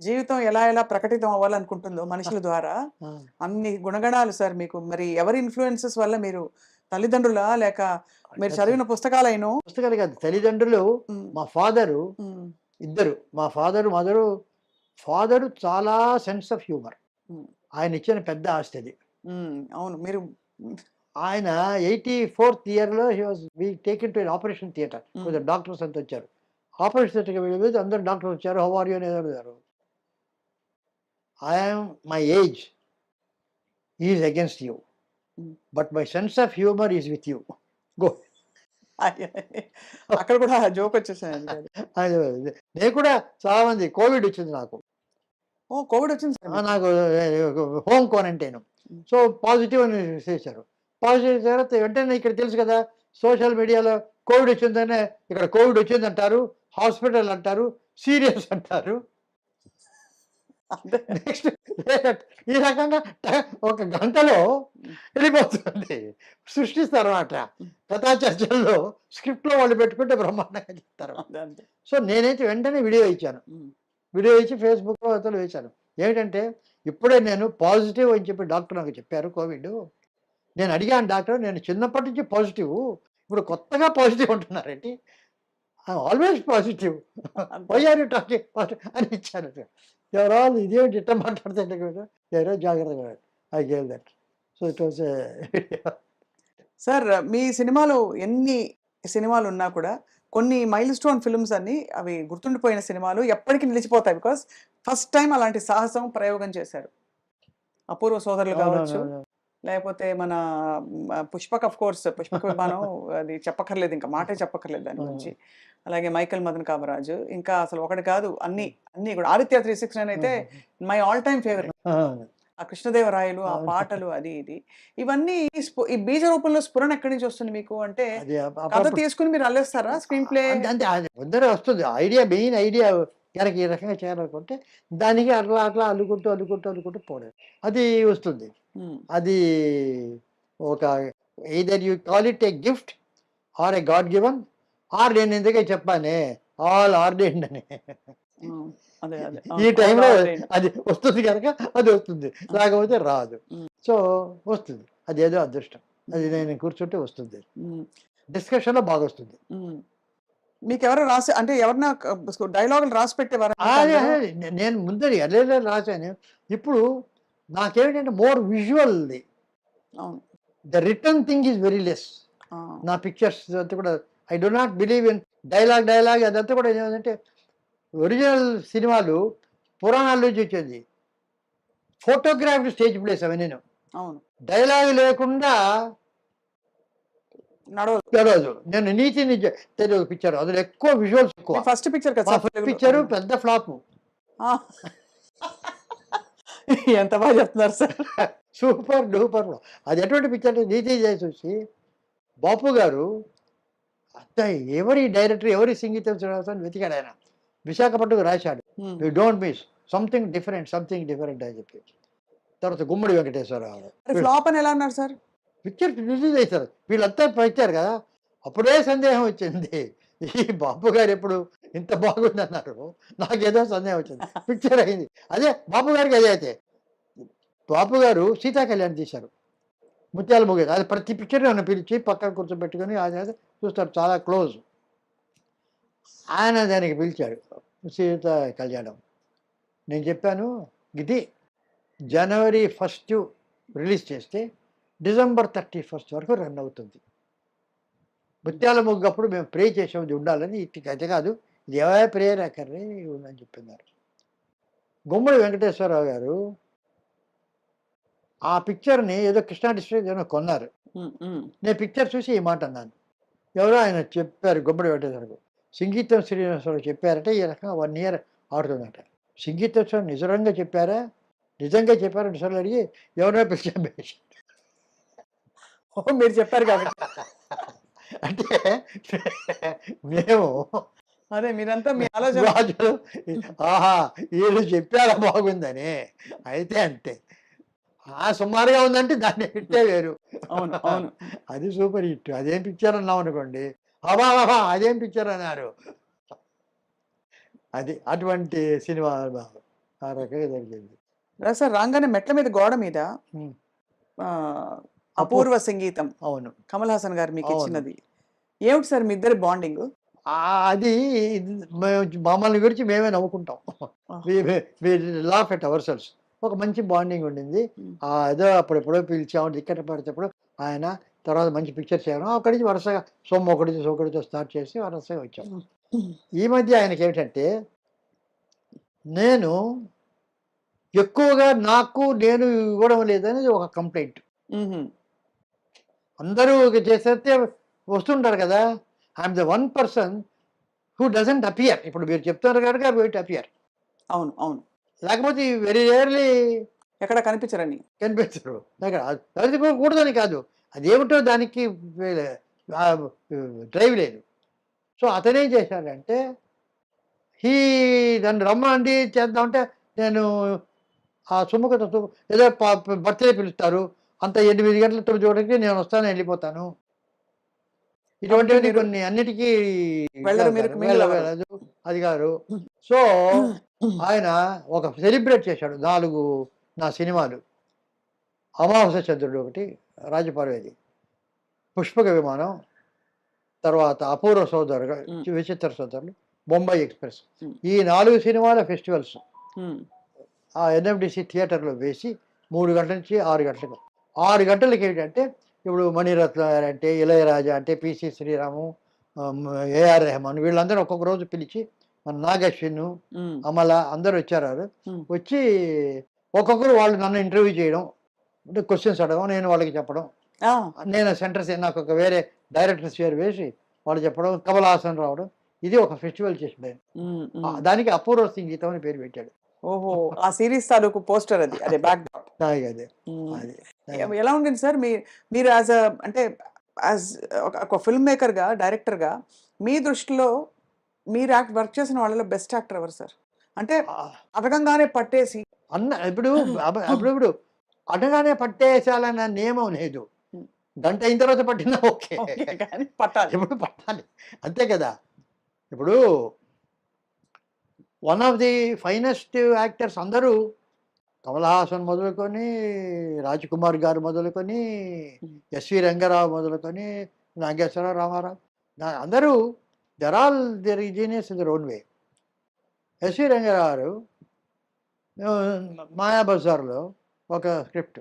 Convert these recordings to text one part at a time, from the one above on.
జీవితం ఎలా ఎలా ప్రకటితం అవ్వాలనుకుంటుందో మనుషుల ద్వారా అన్ని గుణగణాలు సార్ మీకు. మరి ఎవరి ఇన్ఫ్లుయెన్సెస్ వల్ల మీరు తల్లిదండ్రుల లేక మీరు చదివిన పుస్తకాలైనో? పుస్తకాలు కాదు తల్లిదండ్రులు మా ఫాదరు ఇద్దరు. మా ఫాదరు మదరు ఫాదరు చాలా సెన్స్ ఆఫ్ హ్యూమర్. ఆయన ఇచ్చిన పెద్ద ఆస్తి అది. అవును. మీరు ఆయన ఎయిటీ ఫోర్త్ ఇయర్లో he was we taken to operation theatre. కొంచెం డాక్టర్స్ అంతా వచ్చారు. ఆపరేషన్ థియేటర్కి వెళ్ళి అందరు డాక్టర్స్ వచ్చారు. హౌ ఆర్ అనేది అడిగారు I'm my age is against you Hmm. But my sense of humour is with you go అక్కడ కూడా జోక్ వచ్చేసాను నేను కూడా చాలా మంది కోవిడ్ వచ్చింది నాకు. ఓ కోవిడ్ వచ్చింది నాకు హోమ్ క్వారంటైన్ సో పాజిటివ్ అని చేశారు. పాజిటివ్ తర్వాత వెంటనే ఇక్కడ తెలుసు కదా సోషల్ మీడియాలో కోవిడ్ వచ్చిందనే ఇక్కడ కోవిడ్ వచ్చింది అంటారు హాస్పిటల్ అంటారు సీరియస్ అంటారు. అంటే నెక్స్ట్ ఈ రకంగా ఒక గంటలో వెళ్ళిపోతుంది సృష్టిస్తారు అన్నమాట కథా చర్చల్లో స్క్రిప్ట్లో వాళ్ళు పెట్టుకుంటే బ్రహ్మాండంగా చెప్తారు. సో నేనైతే వెంటనే వీడియో ఇచ్చాను. వీడియో ఇచ్చి ఫేస్బుక్లో అతను వేశాను ఏమిటంటే ఇప్పుడే నేను పాజిటివ్ అని చెప్పి డాక్టర్ నాకు చెప్పారు కోవిడ్. నేను అడిగాను డాక్టర్ నేను చిన్నప్పటి నుంచి పాజిటివ్. ఇప్పుడు కొత్తగా పాజిటివ్ అంటున్నారేంటి? Always positive. పోయారు టాకింగ్ పాజిటివ్? అని ఇచ్చాను. ఎవరో ఇదేమిటి ఇట్ట మాట్లాడుతుంటే ఎవరో జాగ్రత్తగా I gave that. So it was sir మీ సినిమాలు ఎన్ని సినిమాలు ఉన్నా కూడా కొన్ని మైల్ స్టోన్ ఫిల్మ్స్ అన్ని అవి గుర్తుండిపోయిన సినిమాలు ఎప్పటికీ నిలిచిపోతాయి బికాస్ ఫస్ట్ టైం అలాంటి సాహసం ప్రయోగం చేశారు. అపూర్వ సోదరులు కావచ్చు లేకపోతే మన పుష్పక్ అఫ్ కోర్స్ పుష్పక విమానం అది చెప్పక్కర్లేదు ఇంకా మాటే చెప్పక్కర్లేదు దాని గురించి. అలాగే మైకల్ మదన్ కామరాజు. ఇంకా అసలు ఒకటి కాదు అన్ని అన్ని కూడా. ఆదిత్య త్రీ సిక్స్ నైన్ అయితే మై ఆల్ టైమ్ ఫేవరెట్. ఆ కృష్ణదేవరాయలు ఆ. పాటలు అది ఇది. ఇవన్నీ ఈ బీజ రూపంలో స్ఫురణ ఎక్కడి నుంచి వస్తుంది మీకు అంటే కథ తీసుకుని మీరు అల్లేస్తారా స్క్రీన్ ప్లే? ముందరే వస్తుంది. ఐడియా మెయిన్ ఐడియా కనుక ఈ రకంగా చేయాలనుకుంటే దానికి అట్లా అట్లా అల్లుకుంటూ అల్లుకుంటూ అల్లుకుంటూ పోవడం. అది వస్తుంది. అది ఒక either you call it a gift or a god given or నేను చెప్పానే. ఆల్ ఆర్డెండ్ అని. ఈ టైంలో. అది వస్తుంది కనుక అది వస్తుంది. లేకపోతే రాదు. సో వస్తుంది. అదేదో అదృష్టం. అది నేను కూర్చుంటే వస్తుంది. డిస్కషన్లో బాగా వస్తుంది. మీకు ఎవరు రాసి అంటే ఎవరన్నా డైలాగులు రాసి పెట్టేవారా? నేను ముందరి ఎల్లే రాశాను. ఇప్పుడు నాకేమిటంటే more విజువల్ది. The return thing is very less. నా పిక్చర్స్ అంతా కూడా I do not believe in dialogue dialogue అదంతా కూడా ఏమంటే ఒరిజినల్ సినిమాలు పురాణాల నుంచి వచ్చింది ఫోటోగ్రాఫీ స్టేజ్ ప్లేస్ అవి నేను అవును. డైలాగ్ లేకుండా నడవదు. నేను నీతి నిజ తెలియదు పిక్చర్ అందులో ఎక్కువ విజువల్స్ ఎక్కువ. First picture. పిక్చర్ పెద్ద ఫ్లాప్. ఎంత బాగా చెప్తున్నారు సార్. సూపర్ డూపర్ అది ఎటువంటి పిక్చర్ నీతి చేసి వచ్చి బాపు గారు అంత ఎవరి డైరెక్టర్ ఎవరి సంగీతం శ్రీనివాసన్ వెతికాడు ఆయన. విశాఖపట్నంకు రాశాడు. You don't miss something different something different అని చెప్పి. తర్వాత గుమ్మడి వెంకటేశ్వరరావు. మరి ఫ్లాప్ అని ఎలా అన్నారు సార్ పిక్చర్ రిలీజ్ అవుతారు వీళ్ళంతా పెట్టారు కదా. అప్పుడే సందేహం వచ్చింది. ఈ బాబు గారు ఎప్పుడు ఇంత బాగుంది అన్నారు నాకేదో సందేహం వచ్చింది. పిక్చర్ అయింది. అదే బాబు గారికి అదే అయితే. బాబు గారు సీతా కళ్యాణ్ తీశారు. ముత్యాల ముగ్గు అది ప్రతి పిక్చర్ నన్ను పిలిచి పక్కన కూర్చోబెట్టుకొని ఆయన చూస్తారు చాలా క్లోజ్. ఆయన దానికి పిలిచాడు సీత కళ్యాణం నేను చెప్పాను ఇది జనవరి ఫస్ట్ రిలీజ్ చేస్తే డిసెంబర్ థర్టీ ఫస్ట్ వరకు రన్ అవుతుంది. ముత్యాల ముగ్గు అప్పుడు మేము ప్రే చేసాం ఇది ఉండాలని ఇటు అయితే కాదు ఇది ఎవరే ప్రేయర్ అక్కర్రే ఉందని చెప్పినారు. గుమ్మడి వెంకటేశ్వరరావు గారు ఆ పిక్చర్ని ఏదో కృష్ణా డిస్ట్రిక్ట్ ఏదో కొన్నారు. నేను పిక్చర్ చూసి ఈ మాట అన్నాను. ఎవరో ఆయన చెప్పారు గుమ్మడి వెంకటేశ్వరకు సంగీతం శ్రీనివాసరావు చెప్పారట ఈ రకంగా వన్ ఇయర్ ఆడుతుందట. సంగీతం నిజంగా చెప్పారా? నిజంగా చెప్పారా నిజంగా అడిగి ఎవరో పిలిచాం ఓ, మీరు చెప్పారు కాబట్టి. అంటే మేము అదే మీరంతా మీ ఆలోచన ఆహా వీళ్ళు చెప్పారా బాగుందని. అయితే అంతే. ఆ సుమారుగా ఉందంటే దాన్ని హిట్టే వేరు. అవును అవును. అది సూపర్ హిట్. అదేం పిక్చర్ అన్నాం అనుకోండి. అబా అబా అదేం పిక్చర్ అన్నారు. అది అటువంటి సినిమా ఆ రకంగా జరిగింది. సార్ రాగానే మెట్ల మీద గోడ మీద అపూర్వ సంగీతం. అవును. కమల్ హాసన్ గారు మీకు. ఇచ్చినది. ఏమిటి సార్ మీ ఇద్దరి బాండింగ్? అది మమ్మల్ని గురించి మేమే నవ్వుకుంటాం. లాఫ్ ఎట్ అవర్ సెల్స్ ఒక మంచి బాండింగ్ ఉండింది. ఆ ఏదో అప్పుడెప్పుడో పిలిచాము టికెట్ పడితేప్పుడు ఆయన తర్వాత మంచి పిక్చర్ చేయడం అక్కడి నుంచి వరుసగా సొమ్ము ఒకటి ఒకటితో స్టార్ట్ చేసి వరుసగా వచ్చాం. ఈ మధ్య ఆయనకి ఏమిటంటే నేను ఎక్కువగా నాకు నేను ఇవ్వడం లేదనేది ఒక కంప్లైంట్. అందరూ చేసేస్తే వస్తుంటారు కదా I'm the one person who doesn't appear. ఇప్పుడు మీరు చెప్తున్నారు కనుక వెయిట్ అపియర్. అవును అవును. లేకపోతే వెరీ రేర్లీ ఎక్కడ కనిపించరని కనిపించరు. దగ్గర అది కూడదని కాదు. అదేమిటో దానికి డ్రైవ్ లేదు. సో అతనేం చేశాడంటే హీ నన్ను రమ్మండి చేద్దామంటే నేను ఆ సుముఖత ఏదో బర్త్డే పిలుస్తారు. అంత ఎనిమిది గంటల తొమ్మిది గంటలకి నేను వస్తాను వెళ్ళిపోతాను. ఇటువంటివి కొన్ని అన్నిటికీ అది గారు సో ఆయన ఒక సెలబ్రేట్ చేశాడు నాలుగు నా సినిమాలు. అమావాస్య చంద్రుడు ఒకటి రాజపర్వేది పుష్పక విమానం తర్వాత అపూర్వ సోదరు Mm. విచిత్ర సోదరులు బొంబాయి ఎక్స్ప్రెస్. ఈ నాలుగు సినిమాల ఫెస్టివల్స్ ఆ ఎన్ఎండిసి థియేటర్లో వేసి మూడు గంటల నుంచి ఆరు గంటలకు. ఆరు గంటలకి ఏంటంటే ఇప్పుడు మణిరత్న అంటే ఇళయరాజా అంటే పిసి శ్రీరాము ఏఆర్ రెహమాన్ వీళ్ళందరూ ఒక్కొక్క రోజు పిలిచి మన నాగశ్విన్ అమల అందరూ వచ్చారు. వచ్చి ఒక్కొక్కరు వాళ్ళు నన్ను ఇంటర్వ్యూ చేయడం అంటే క్వశ్చన్స్ అడగడం నేను వాళ్ళకి చెప్పడం. నేను సెంటర్స్ నాకు ఒక వేరే డైరెక్టర్స్ పేరు వేసి వాళ్ళు చెప్పడం కమల్ హాసన్ రావడం ఇది ఒక ఫెస్టివల్ చేసాడు ఆయన. దానికి అపూర్వ సంగీతం అని పేరు పెట్టాడు. ఓహో ఆ సిరీస్ తాలూకు పోస్టర్ అది అదే బ్యాక్ అదే. ఎలా ఉండింది సార్? మీ మీరు యాజ్ అంటే యాజ్ ఒక ఫిల్మ్ మేకర్గా డైరెక్టర్గా మీ దృష్టిలో మీరు యాక్ట్ వర్క్ చేసిన వాళ్ళలో బెస్ట్ యాక్టర్ ఎవరు సార్? అంటే అడగంగానే పట్టేసి అన్న ఇప్పుడు అబ- అప్పుడు ఇప్పుడు అడగానే పట్టేసాలన్న నియమం లేదు. గంట అయిన తర్వాత పట్టినా ఓకే. కానీ పట్టాలి. ఇప్పుడు పట్టాలి? అంతే కదా. ఇప్పుడు one of the finest actors అందరూ కమల్ హాసన్ మొదలుకొని రాజ్ కుమార్ గారు మొదలుకొని. ఎస్వి రంగారావు మొదలుకొని నాగేశ్వరరావు రామారావు అందరూ they're all their genius in their own way SV Rangarao గారు ఆ, మాయాబజార్లో ఒక స్క్రిప్ట్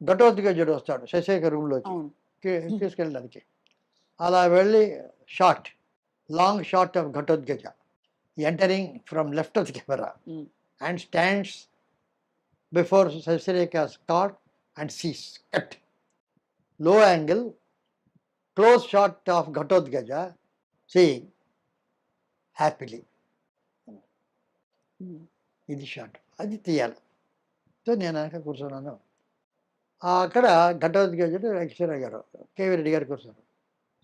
ఘటోద్గజుడు వస్తాడు శశేఖర్ రూమ్లోకి అవును కి- తీసుకెళ్ళడానికి అలా వెళ్ళి shot long shot of Ghatotkacha entering from left of the camera Mm. And stands before Sasirekha start and sees కట్లో angle close shot of Ghatotkacha seeing happily um, ఇది షార్ట్ అది తీయాలి. సో నేను వెనక కూర్చున్నాను. అక్కడ ఘటోద్గజుడు వెంకటేశ్వర గారు కేవీ రెడ్డి గారు కూర్చున్నారు.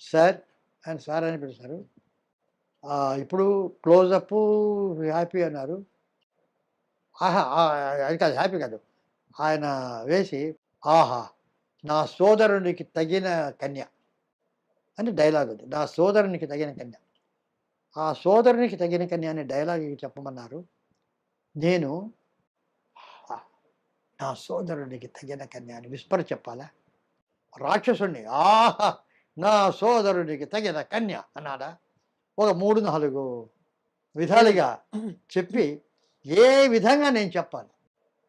సార్ ఆయన సార్ అని పిలుస్తారు. "ఆ, ఇప్పుడు క్లోజప్ హ్యాపీ అన్నారు. ఆహా అది కాదు హ్యాపీ కాదు. ఆయన వేసి ఆహా నా సోదరునికి తగిన కన్య. అని డైలాగ్ ఉంది నా సోదరునికి తగిన కన్య ఆ సోదరునికి తగిన కన్య అనే డైలాగ్ చెప్పమన్నారు నేను "ఆ, నా సోదరునికి తగిన కన్య అని విస్పర్ చెప్పాలా రాక్షసుణ్ణి ఆహా నా సోదరునికి తగిన కన్య అన్నాడా ఒక మూడు నాలుగు విధాలుగా చెప్పి ఏ విధంగా నేను చెప్పాలి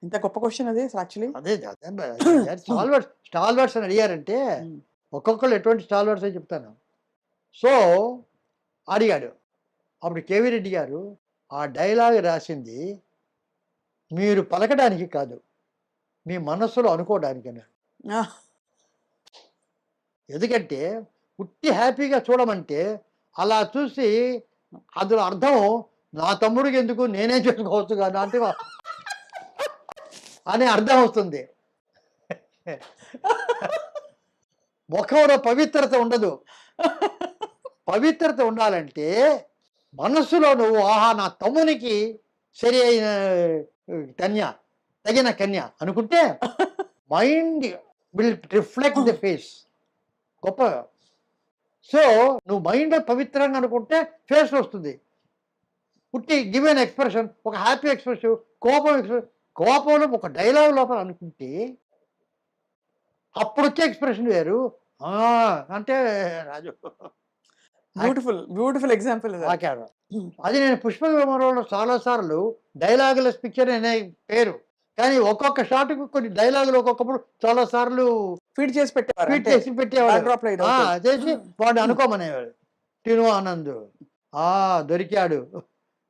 ఇంత గొప్ప క్వశ్చన్ అది యాక్చువల్లీ అదే స్టాల్వర్డ్స్ స్టాల్వర్డ్స్ అని అడిగారంటే ఒక్కొక్కరు ఎటువంటి స్టాల్వర్డ్స్ అని చెప్తాను. సో అడిగాడు. అప్పుడు కేవీ రెడ్డి గారు ఆ డైలాగ్ రాసింది మీరు పలకడానికి కాదు మీ మనస్సులో అనుకోవడానికి అన్నారు. ఎందుకంటే ఉట్టి హ్యాపీగా చూడమంటే అలా చూసి అందులో అర్థం నా తమ్ముడికి ఎందుకు నేనే చేసుకోవచ్చు కదా అంటే అనే అర్థం వస్తుంది. ముఖంలో పవిత్రత ఉండదు. పవిత్రత ఉండాలంటే మనస్సులో నువ్వు ఆహా నా తమ్మునికి సరి అయిన కన్య తగిన కన్య అనుకుంటే mind will reflect the face. గొప్ప. సో నువ్వు మైండ్ పవిత్రంగా అనుకుంటే ఫేస్ వస్తుంది. పుట్టి గివెన్ ఎక్స్ప్రెషన్ ఒక హ్యాపీ ఎక్స్ప్రెషన్ కోపం ఎక్స్ప్రెషన్ కోపంలో ఒక డైలాగ్ లోపల అనుకుంటే అప్పుడు వచ్చే ఎక్స్ప్రెషన్ వేరు. అంటే రాజు బ్యూటిఫుల్ బ్యూటిఫుల్ ఎగ్జాంపుల్ ఆకారు. అది నేను పుష్ప విమర్శలో చాలా సార్లు డైలాగులెస్ పిక్చర్ అనే పేరు. కానీ ఒక్కొక్క షాట్కు కొన్ని డైలాగులు ఒక్కొక్కప్పుడు చాలా సార్లు ఫీడ్ చేసి పెట్టేవారు ట్వీట్ చేసి పెట్టేవాడు. చేసి వాడు అనుకోమనేవాడు. తిను ఆనంద్ ఆ దొరికాడు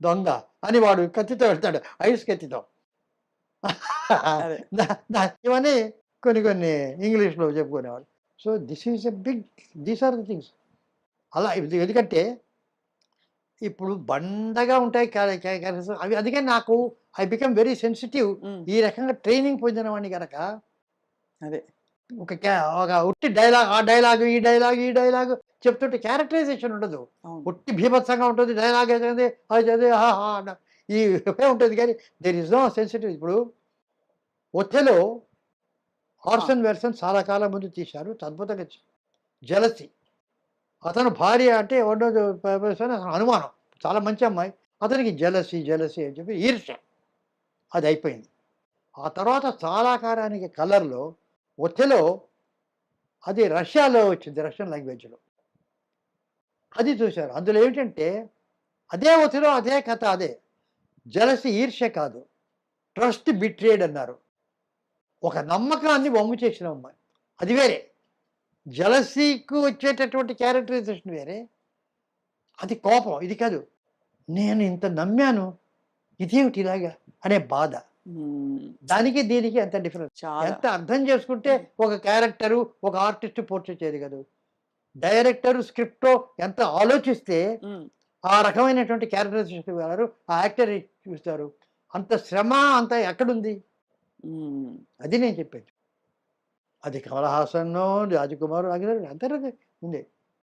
దొంగ అని వాడు కత్తితో పెడతాడు ఐస్ కత్తితో. ఇవన్నీ కొన్ని కొన్ని ఇంగ్లీష్లో చెప్పుకునేవాడు so this is a big these are the things. అలా ఎందుకంటే ఇప్పుడు బండగా ఉంటాయి క్యారె- క్యారె- క్యారెక్టర్స్ అవి అందుకే నాకు ఐ బికమ్ వెరీ సెన్సిటివ్ ఈ రకంగా ట్రైనింగ్ పొందిన వాడిని కనుక అదే. ఒక ఒక ఉట్టి డైలాగ్ ఆ డైలాగ్ ఈ డైలాగ్ ఈ డైలాగ్ చెప్తుంటే క్యారెక్టరైజేషన్ ఉండదు. ఉట్టి భీభత్సంగా ఉంటుంది డైలాగ్ అయితే అది చదివి హా హా అన్న ఈ ఉంటుంది కానీ దేర్ ఇస్ నో సెన్సిటివ్. ఇప్పుడు ఒత్ತೆలో ఆర్సన్ వెర్సన్ చాలా కాలం ముందు తీశారు. అద్భుతంగా జలసి. అతను భార్య అంటే ప- అతను అనుమానం. చాలా మంచి అమ్మాయి. అతనికి జలసి జలసి అని చెప్పి ఈర్ష్య. అది అయిపోయింది. ఆ తర్వాత చాలా కాలానికి కలర్లో ఒత్ತೆలో అది రష్యాలో వచ్చింది రష్యన్ లాంగ్వేజ్లో. అది చూశారు. అందులో ఏమిటంటే అదే ఒత్తిలో అదే కథ అదే. జలసి ఈర్ష్య కాదు. ట్రస్ట్ బిట్రేడ్ అన్నారు. ఒక నమ్మకాన్ని వమ్ము చేసిన అమ్మాయి. అది వేరే. జలసీకు వచ్చేటటువంటి క్యారెక్టరైజేషన్ వేరే. అది కోపం ఇది కాదు. నేను ఇంత నమ్మాను ఇదేమిటి ఇలాగా అనే బాధ. దానికి దీనికి ఎంత డిఫరెన్స్ చాలా. ఎంత అర్థం చేసుకుంటే ఒక క్యారెక్టరు ఒక ఆర్టిస్ట్ పోర్ట్రేట్ చేయదు కదా. డైరెక్టర్ స్క్రిప్ట్ ఎంత ఆలోచిస్తే ఆ రకమైనటువంటి క్యారెక్టరైజేషన్ ఇవ్వగలరు ఆ యాక్టర్ చూస్తారు? అంత శ్రమ అంత ఎక్కడుంది? అది నేను చెప్పేది. అది కమల్ హాసన్ రాజకుమార్ అందరూ అందరూ ఉంది